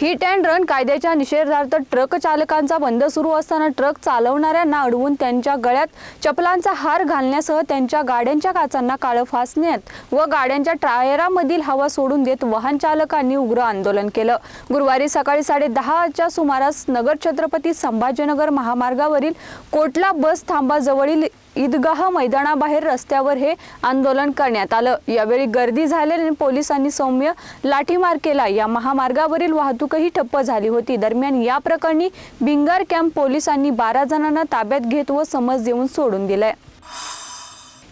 Hit and run कायद्याच्या निषेधार्थ truck चालकांचा बंद सुरू असताना ट्रक चालवणाऱ्यांना अडवून त्यांच्या गळ्यात चपलांचा हार घालण्यासह त्यांच्या गाड्यांच्या काचांना काळं फासण्यात व गाड्यांच्या टायरामधील हवा सोडून देत वाहन चालकांनी उग्र आंदोलन केलं. गुरुवारी सकाळी साडे दहाच्या सुमारास नगर छत्रपती संभाजीनगर महामार्गावरील कोटला बस थांबाजवळील ईदगाह मैदानाबाहेर रस्त्यावर हे आंदोलन करण्यात आलं. यावेळी गर्दी झाल्याने पोलिसांनी सौम्य लाठीमार केला. या महामार्गावरील वाहतूकही ठप्प झाली होती. दरम्यान या प्रकरणी बिंगार कॅम्प पोलिसांनी बारा जणांना ताब्यात घेत व समज देऊन सोडून दिलंय.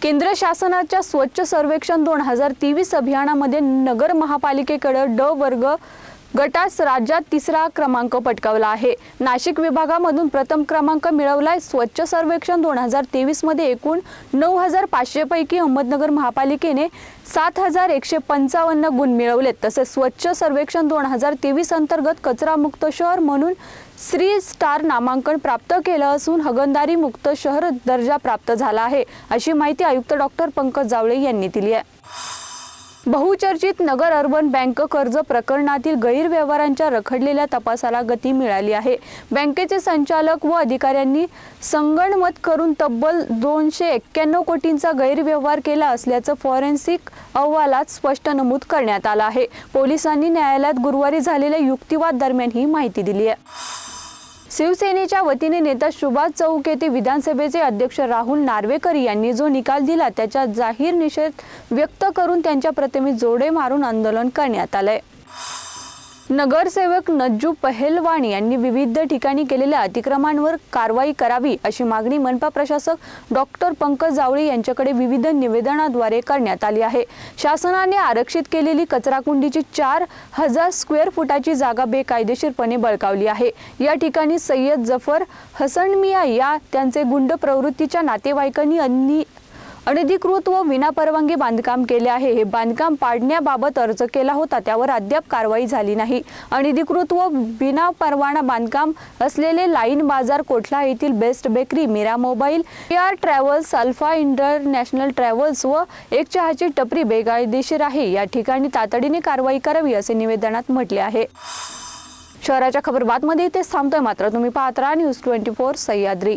केंद्र शासनाच्या स्वच्छ सर्वेक्षण दोन हजार तेवीस अभियानामध्ये नगर महापालिकेकडे ड वर्ग गटास राज्यात तिसरा क्रमांक पटकावला आहे. नाशिक विभागामधून प्रथम क्रमांक मिळवलाय स्वच्छ सर्वेक्षण दोन हजार तेवीसमध्ये एकूण नऊ हजार पाचशे पैकी अहमदनगर महापालिकेने सात हजार एकशे पंचावन्न गुण मिळवलेत. तसेच स्वच्छ सर्वेक्षण दोन हजार तेवीस अंतर्गत कचरामुक्त शहर म्हणून श्री स्टार नामांकन प्राप्त केलं असून हगंदारी मुक्त शहर दर्जा प्राप्त झाला आहे अशी माहिती आयुक्त डॉक्टर पंकज जावळे यांनी दिली आहे. बहुचर्चित नगर अर्बन बँक कर्ज प्रकरणातील गैरव्यवहारांच्या रखडलेल्या तपासाला गती मिळाली आहे. बँकेचे संचालक व अधिकाऱ्यांनी संगणमत करून तब्बल दोनशे एक्क्याण्णव कोटींचा गैरव्यवहार केला असल्याचं फॉरेन्सिक अहवालात स्पष्ट नमूद करण्यात आलं आहे. पोलिसांनी न्यायालयात गुरुवारी झालेल्या युक्तिवाद दरम्यान ही माहिती दिली आहे. शिवसेनेच्या वतीने नेता सुभाष चौक येथे विधानसभेचे अध्यक्ष राहुल नार्वेकर यांनी जो निकाल दिला त्याचा जाहीर निषेध व्यक्त करून त्यांच्या प्रतिमेत जोडे मारून आंदोलन करण्यात आलंय. नगरसेवक नज्जू पहेलवाणी यांनी विविध ठिकाणी केलेल्या अतिक्रमांवर कारवाई करावी अशी मागणी मनपा प्रशासक डॉक्टर पंकज जावळे यांच्याकडे विविध निवेदनाद्वारे करण्यात आली आहे. शासनाने आरक्षित केलेली कचराकुंडीची चार हजार स्क्वेअर फुटाची जागा बेकायदेशीरपणे बळकावली आहे. या ठिकाणी सय्यद जफर हसन मिया या त्यांचे गुंड प्रवृत्तीच्या नातेवाईकांनी अन्नी अनधिकृत व विनापरवानगी बांधकाम केले आहे. हे बांधकाम पाडण्याबाबत अर्ज केला होता त्यावर अद्याप कारवाई झाली नाही. अनधिकृत व विनापरवाना बांधकाम असलेले लाईन बाजार कोठला येथील best bakery Meera mobile R travels alpha international travels व एक चहाची टपरी बेकायदेशीर आहे. या ठिकाणी तातडीने कारवाई करावी असे निवेदनात म्हटले आहे. शहराच्या खबर बातमध्ये इथेच थांबतोय मात्र. तुम्ही पाहत राहा न्यूज ट्वेंटी फोर सह्याद्री.